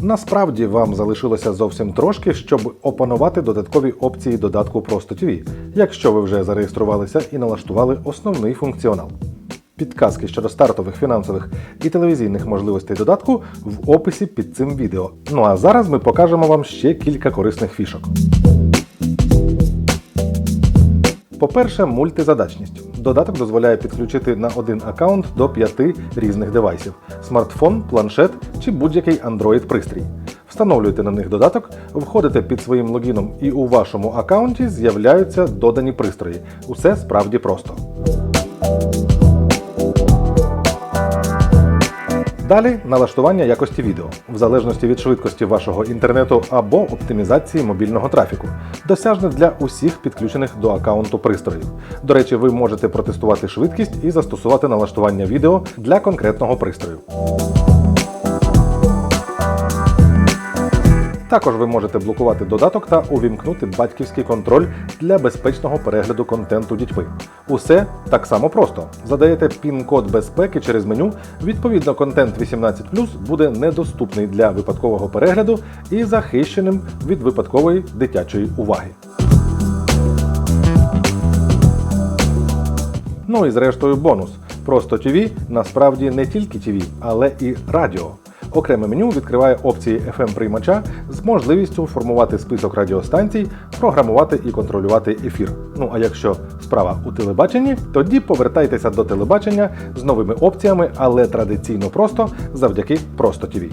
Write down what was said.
Насправді вам залишилося зовсім трошки, щоб опанувати додаткові опції додатку Просто TV, якщо ви вже зареєструвалися і налаштували основний функціонал. Підказки щодо стартових фінансових і телевізійних можливостей додатку в описі під цим відео. Ну а зараз ми покажемо вам ще кілька корисних фішок. По-перше, мультизадачність. Додаток дозволяє підключити на один аккаунт до п'яти різних девайсів: смартфон, планшет чи будь-який Android-пристрій. Встановлюєте на них додаток, входите під своїм логіном і у вашому аккаунті з'являються додані пристрої. Усе справді просто. Далі налаштування якості відео, в залежності від швидкості вашого інтернету або оптимізації мобільного трафіку, досяжне для усіх підключених до аккаунту пристроїв. До речі, ви можете протестувати швидкість і застосувати налаштування відео для конкретного пристрою. Також ви можете блокувати додаток та увімкнути батьківський контроль для безпечного перегляду контенту дітьми. Усе так само просто. Задаєте пін-код безпеки через меню. Відповідно, контент 18 буде недоступний для випадкового перегляду і захищеним від випадкової дитячої уваги. Ну і зрештою бонус. Просто TV насправді не тільки TV, але і радіо. Окреме меню відкриває опції FM приймача з можливістю формувати список радіостанцій, програмувати і контролювати ефір. Ну а якщо справа у телебаченні, тоді повертайтеся до телебачення з новими опціями, але традиційно просто завдяки Просто TV.